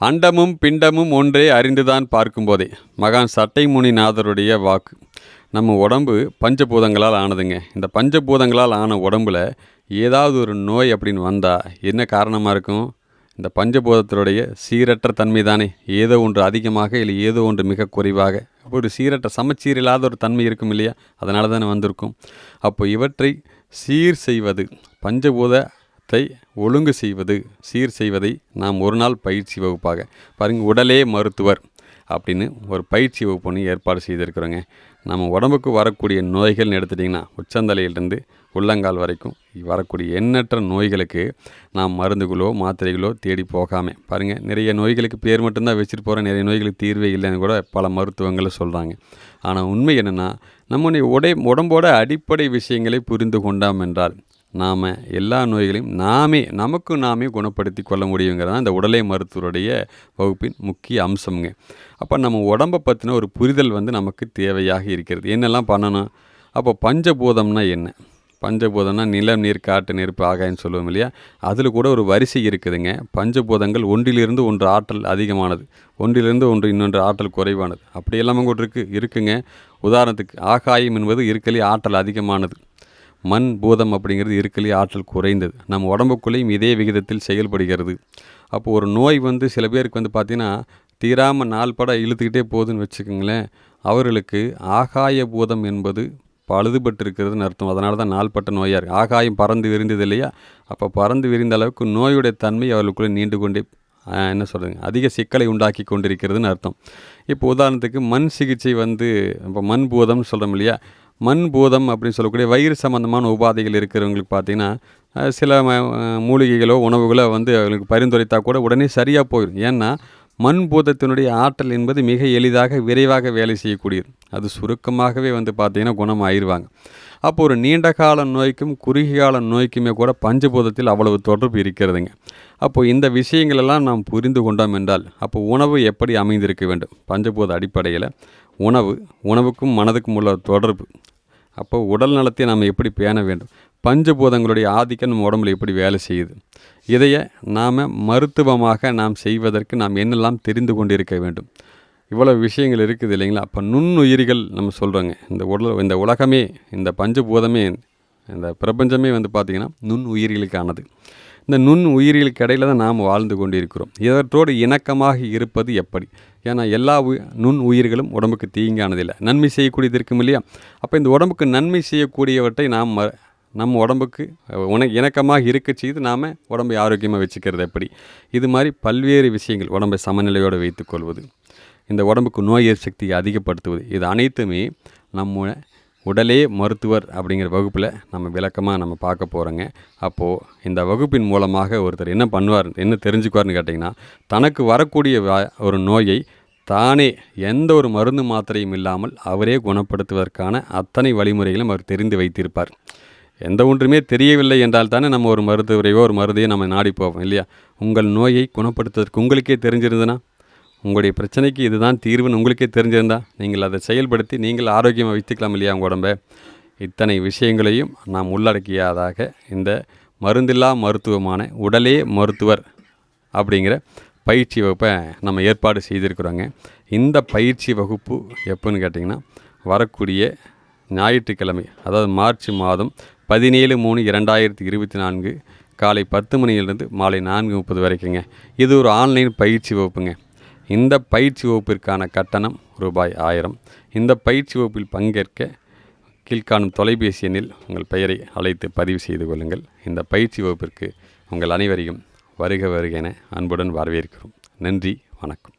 அண்டமும் பிண்டமும் ஒன்றே அறிந்துதான் பார்க்கும்போதே. மகான் சட்டைமுனிநாதருடைய வாக்கு. நம்ம உடம்பு பஞ்சபூதங்களால் ஆனதுங்க. இந்த பஞ்சபூதங்களால் ஆன உடம்புல ஏதாவது ஒரு நோய் அப்படின்னு வந்தால் என்ன காரணமாக இருக்கும்? இந்த பஞ்சபூதத்தினுடைய சீரற்ற தன்மை தானே. ஏதோ ஒன்று அதிகமாக இல்லை ஏதோ ஒன்று மிக குறைவாக. அப்போ ஒரு சீரற்ற சமச்சீர் இல்லாத ஒரு தன்மை இருக்கும் இல்லையா? அதனால தானே வந்திருக்கும். அப்போ இவற்றை சீர் செய்வது பஞ்சபூத பஞ்சபூதத்தை ஒழுங்கு செய்வது சீர் செய்வதை நாம் ஒரு நாள் பயிற்சி வகுப்பாக பாருங்கள் உடலே மருத்துவர் அப்படின்னு ஒரு பயிற்சி வகுப்பு ஒன்று ஏற்பாடு செய்திருக்கிறோங்க. நம்ம உடம்புக்கு வரக்கூடிய நோய்கள்னு எடுத்துட்டிங்கன்னா உச்சந்தலையிலிருந்து உள்ளங்கால் வரைக்கும் வரக்கூடிய எண்ணற்ற நோய்களுக்கு நாம் மருந்துகளோ மாத்திரைகளோ தேடி போகாமல் பாருங்கள் நிறைய நோய்களுக்கு பேர் மட்டும்தான் வச்சுட்டு போகிற நிறைய நோய்களுக்கு தீர்வே இல்லைன்னு கூட பல மருத்துவங்களை சொல்கிறாங்க ஆனால் உண்மை என்னென்னா நம்முடைய உடை உடம்போட அடிப்படை விஷயங்களை புரிந்து கொண்டாம் என்றால் நாம் எல்லா நோய்களையும் நாமே நமக்கு நாமே குணப்படுத்தி கொள்ள முடியுங்கிறது தான் இந்த உடலை மருத்துவருடைய வகுப்பின் முக்கிய அம்சம்ங்க. அப்போ நம்ம உடம்பை பற்றின ஒரு புரிதல் வந்து நமக்கு தேவையாக இருக்கிறது. என்னெல்லாம் பண்ணணும்? அப்போ பஞ்சபூதம்னா என்ன? பஞ்சபூதம்னா நிலம் நீர் காட்டு நெருப்பு ஆகாயம்னு சொல்லுவோம் இல்லையா? அதில் கூட ஒரு வரிசை இருக்குதுங்க. பஞ்சபூதங்கள் ஒன்றிலிருந்து ஒன்று ஆற்றல் அதிகமானது. ஒன்றிலிருந்து ஒன்று இன்னொன்று ஆற்றல் குறைவானது. அப்படி எல்லாமே கூட இருக்குது இருக்குங்க. உதாரணத்துக்கு ஆகாயம் என்பது இருக்கலே ஆற்றல் அதிகமானது. மண் பூதம் அப்படிங்கிறது இருக்கலே ஆற்றல் குறைந்தது. நம்ம உடம்புக்குள்ளேயும் இதே விகிதத்தில் செயல்படுகிறது. அப்போ ஒரு நோய் வந்து சில பேருக்கு வந்து பார்த்திங்கன்னா தீராமல் நாள் பட இழுத்துக்கிட்டே போகுதுன்னு வச்சுக்கோங்களேன். அவர்களுக்கு ஆகாய பூதம் என்பது பழுதுபட்டிருக்கிறதுன்னு அர்த்தம். அதனால தான் நாள்பட்ட நோயாக இருக்குது ஆகாயம் பறந்து விரிந்தது இல்லையா? அப்போ பறந்து விரிந்த அளவுக்கு நோயுடைய தன்மை அவர்களுக்குள்ளே நீண்டு கொண்டே என்ன சொல்கிறதுங்க அதிக சிக்கலை உண்டாக்கி கொண்டிருக்கிறதுன்னு அர்த்தம். இப்போ உதாரணத்துக்கு மண் சிகிச்சை வந்து இப்போ மண் பூதம்னு சொல்கிறோம் இல்லையா? மண் பூதம் அப்படின்னு சொல்லக்கூடிய வயிறு சம்மந்தமான உபாதைகள் இருக்கிறவங்களுக்கு பார்த்திங்கன்னா சில மூலிகைகளோ உணவுகளோ வந்து அவங்களுக்கு பரிந்துரைத்தா கூட உடனே சரியாக போயிடும் ஏன்னா மண் பூதத்தினுடைய ஆற்றல் என்பது மிக எளிதாக விரைவாக வேலை செய்யக்கூடியது. அது சுருக்கமாகவே வந்து பார்த்திங்கன்னா குணம் ஆயிடுவாங்க அப்போ ஒரு நீண்ட கால நோய்க்கும் குறுகிய கால நோய்க்குமே கூட பஞ்சபூதத்தில் அவ்வளவு தொடர்பு இருக்கிறதுங்க. அப்போது இந்த விஷயங்களெல்லாம் நாம் புரிந்து கொண்டோம் என்றால் அப்போ உணவு எப்படி அமைந்திருக்க வேண்டும்? பஞ்சபூத அடிப்படையில் உணவு உணவுக்கும் மனதுக்கும் உள்ள தொடர்பு அப்போ உடல் நலத்தை நாம் எப்படி பேண வேண்டும்? பஞ்சபூதங்களுடைய ஆதிக்கம் நம்ம உடம்புல எப்படி வேலை செய்யுது? இதைய நாம் மருத்துவமாக நாம் செய்வதற்கு நாம் என்னெல்லாம் தெரிந்து கொண்டிருக்க வேண்டும்? இவ்வளோ விஷயங்கள் இருக்குது இல்லைங்களா? அப்போ நுண்ணுயிரிகள் நம்ம சொல்கிறோங்க இந்த உடல் இந்த உலகமே இந்த பஞ்சபூதமே இந்த பிரபஞ்சமே வந்து பார்த்திங்கன்னா நுண் உயிரிகளுக்கானது இந்த நுண் உயிரிகளுக்கு இடையில தான் நாம் வாழ்ந்து கொண்டிருக்கிறோம். இவற்றோடு இணக்கமாக இருப்பது எப்படி? ஏன்னா எல்லா நுண் உயிர்களும் உடம்புக்கு தீங்கானதில்லை. நன்மை செய்யக்கூடியது இருக்கும் இல்லையா? அப்போ இந்த உடம்புக்கு நன்மை செய்யக்கூடியவற்றை நாம் நம்ம உடம்புக்கு உண இணக்கமாக இருக்க செய்து நாம் உடம்பை ஆரோக்கியமாக வச்சுக்கிறது எப்படி? இது மாதிரி பல்வேறு விஷயங்கள் உடம்பை சமநிலையோடு வைத்துக்கொள்வது இந்த உடம்புக்கு நோய் எதிர்ப்பு சக்தியை அதிகப்படுத்துவது இது அனைத்துமே நம்ம உடலே மருத்துவர் அப்படிங்கிற வகுப்பில் நம்ம விளக்கமாக நம்ம பார்க்க போகிறோங்க அப்போது இந்த வகுப்பின் மூலமாக ஒருத்தர் என்ன பண்ணுவார் என்ன தெரிஞ்சுக்குவார்னு கேட்டிங்கன்னா தனக்கு வரக்கூடிய ஒரு நோயை தானே எந்த ஒரு மருந்து மாத்திரையும் இல்லாமல் அவரே குணப்படுத்துவதற்கான அத்தனை வழிமுறைகளும் அவர் தெரிந்து வைத்திருப்பார். எந்த ஒன்றுமே தெரியவில்லை என்றால் தானே நம்ம ஒரு மருத்துவரையோ ஒரு மருந்தையோ நம்ம நாடி போவோம் இல்லையா? உங்கள் நோயை குணப்படுத்துவதற்கு உங்களுக்கே தெரிஞ்சிருந்ததுன்னா உங்களுடைய பிரச்சனைக்கு இதுதான் தீர்வுன்னு உங்களுக்கே தெரிஞ்சிருந்தா நீங்கள் அதை செயல்படுத்தி நீங்கள் ஆரோக்கியமாக வைத்துக்கலாம் இல்லையா உங்கள் உடம்பை? இத்தனை விஷயங்களையும் நாம் உள்ளடக்கியதாக இந்த மருந்தில்லா மருத்துவமான உடலே மருத்துவர் அப்படிங்கிற பயிற்சி வகுப்பை நம்ம ஏற்பாடு செய்திருக்கிறோங்க. இந்த பயிற்சி வகுப்பு எப்போன்னு கேட்டிங்கன்னா வரக்கூடிய ஞாயிற்றுக்கிழமை அதாவது மார்ச் மாதம் பதினேழு மூணு இரண்டாயிரத்தி இருபத்தி நான்கு காலை பத்து மணியிலிருந்து மாலை நான்கு முப்பது வரைக்குங்க. இது ஒரு ஆன்லைன் பயிற்சி வகுப்புங்க. இந்த பயிற்சி வகுப்பிற்கான கட்டணம் ரூபாய் ஆயிரம். இந்த பயிற்சி வகுப்பில் பங்கேற்க கீழ்காணும் தொலைபேசி எண்ணில் உங்கள் பெயரை அழைத்து பதிவு செய்து கொள்ளுங்கள். இந்த பயிற்சி வகுப்பிற்கு உங்கள் அனைவரையும் வருக வருக என அன்புடன் வரவேற்கிறோம். நன்றி வணக்கம்.